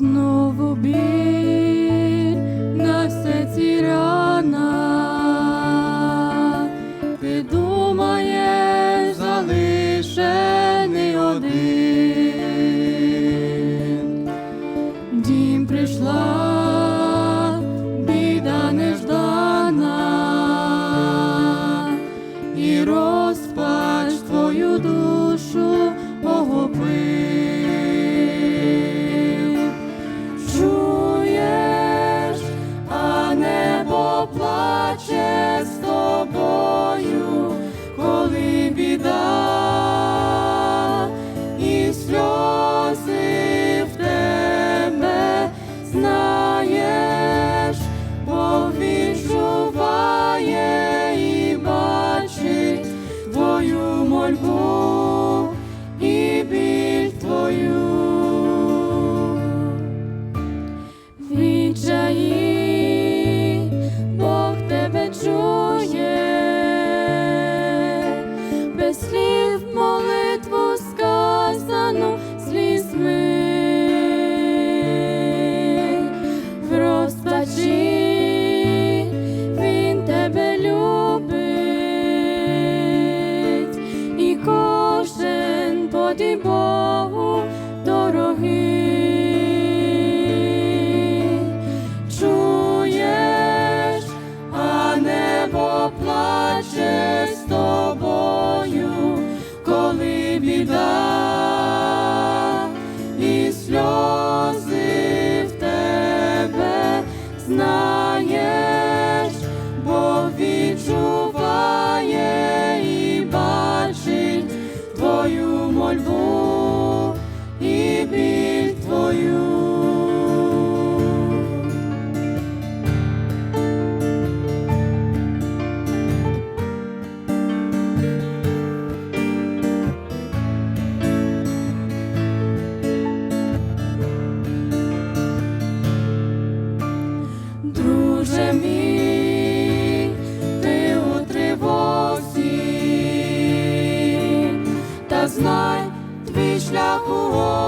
знову біль на все ці рана, ти думаєш, залишений один, дім прийшла. Розпач твою душу. біда і сльози в тебе знаєш, бо він і бачить твою мольбу. і сльози в тебе знаєш, бо відчуває і бачить твою мольбу. шляху.